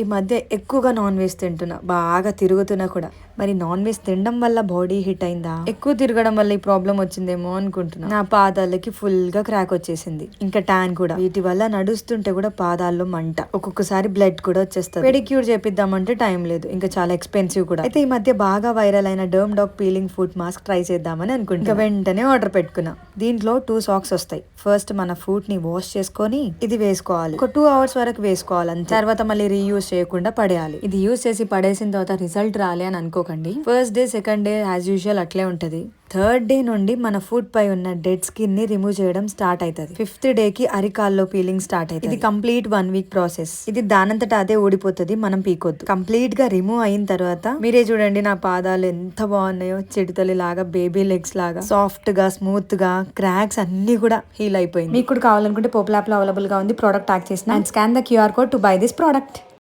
ఈ మధ్య ఎక్కువగా నాన్ వెజ్ తింటున్నా. బాగా తిరుగుతున్నా కూడా. మరి నాన్ వెజ్ తినడం వల్ల బాడీ హిట్ అయిందా? ఎక్కువ తిరగడం వల్ల ఈ ప్రాబ్లం వచ్చిందేమో అనుకుంటున్నా. నా పాదాలకి ఫుల్గా క్రాక్ వచ్చేసింది. ఇంకా ట్యాన్ కూడా. వీటి వల్ల నడుస్తుంటే కూడా పాదాల్లో మంట. ఒక్కొక్కసారి బ్లడ్ కూడా వచ్చేస్తుంది. పెడిక్యూర్ చేపిద్దామంటే టైం లేదు. ఇంకా చాలా ఎక్స్పెన్సివ్ కూడా. అయితే ఈ మధ్య బాగా వైరల్ అయిన డర్మ్ dog peeling food mask try చేద్దామని అనుకుంటా ఇంకా వెంటనే ఆర్డర్ పెట్టుకున్నా. దీంట్లో టూ సాక్స్ వస్తాయి. ఫస్ట్ మన ఫుడ్ని వాష్ చేసుకొని ఇది వేసుకోవాలి. ఒక టూ అవర్స్ వరకు వేసుకోవాలి తర్వాత మళ్ళీ రీయూస్ చేయకుండా పడేయాలి. ఇది యూజ్ చేసి పడేసిన తర్వాత రిజల్ట్ రాలే అని అనుకోకండి. First day second day as usual అట్లే ఉంటుంది. థర్డ్ డే నుండి మన ఫుడ్ పై ఉన్న డెడ్ స్కిన్ని రిమూవ్ చేయడం స్టార్ట్ అవుతుంది ఫిఫ్త్ డే కి అరికాల్లో పీలింగ్ స్టార్ట్ అవుతుంది ఇది కంప్లీట్ వన్ వీక్ ప్రాసెస్. ఇది దానంతట అదే ఓడిపోతుంది మనం పీకొద్దు. కంప్లీట్గా రిమూవ్ అయిన తర్వాత మీరే చూడండి నా పాదాలు ఎంత బాగున్నాయో. చెడుతలి లాగా బేబీ లెగ్స్ లాగా సాఫ్ట్గా స్మూత్గా క్రాక్స్ అన్ని కూడా హీల్ అయిపోయింది. మీకు కూడా కావాలనుకుంటే పోపుల్ యాప్లో అవైలబుల్గా ఉంది. ప్రోడక్ట్ ట్యాక్ చేసిన. And scan the QR code to buy this product